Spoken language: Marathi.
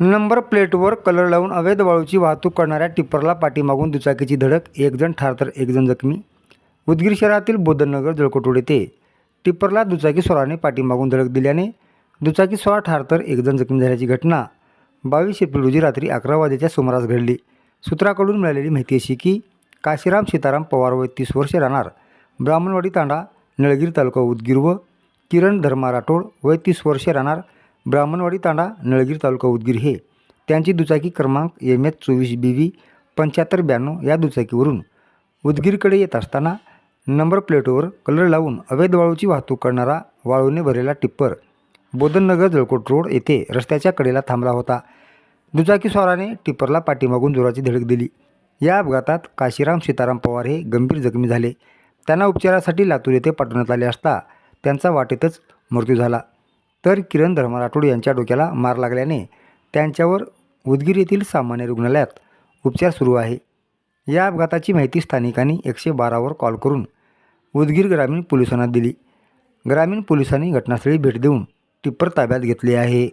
नंबर प्लेटवर कलर लावून अवैध वाळूची वाहतूक करणाऱ्या टिप्परला पाठीमागून दुचाकीची धडक एकजण ठार तर एकजण जखमी. उदगीर शहरातील बोधननगर जळकोटोड येथे टिप्परला दुचाकी स्वराने पाठीमागून धडक दिल्याने दुचाकी स्वरा ठार तर एकजण जखमी झाल्याची घटना. बावीस एप्रिल रोजी रात्री अकरा वाजेच्या सुमारास घडली. सूत्राकडून मिळालेली माहिती अशी की काशीराम सीताराम पवार वय तीस वर्षे राहणार. ब्राह्मणवाडी तांडा निळगीर तालुका उदगीर व किरण धर्मा राठोड वय तीस वर्षे राहणार. ब्राह्मणवाडी तांडा नळगीर तालुका उदगीर हे त्यांची दुचाकी क्रमांक एम एच चोवीस बी व्ही पंच्याहत्तर ब्याण्णव या दुचाकीवरून उदगीरकडे येत असताना नंबर प्लेटवर कलर लावून अवैध वाळूची वाहतूक करणारा वाळूने भरलेला टिप्पर बोधननगर जळकोट रोड येथे रस्त्याच्या कडेला थांबला होता. दुचाकी स्वाराने टिप्परला पाठीमागून जोराची धडक दिली. या अपघातात काशीराम सीताराम पवार हे गंभीर जखमी झाले. त्यांना उपचारासाठी लातूर येथे पाठवण्यात आले असता त्यांचा वाटेतच मृत्यू झाला. तर किरण धर्म राठोड यांच्या डोक्याला मार लागल्याने त्यांच्यावर उदगीर येथील सामान्य रुग्णालयात उपचार सुरू आहे. या अपघाताची माहिती स्थानिकांनी एकशे बारावर कॉल करून उदगीर ग्रामीण पोलिसांना दिली. ग्रामीण पोलिसांनी घटनास्थळी भेट देऊन टिप्पर ताब्यात घेतले आहे.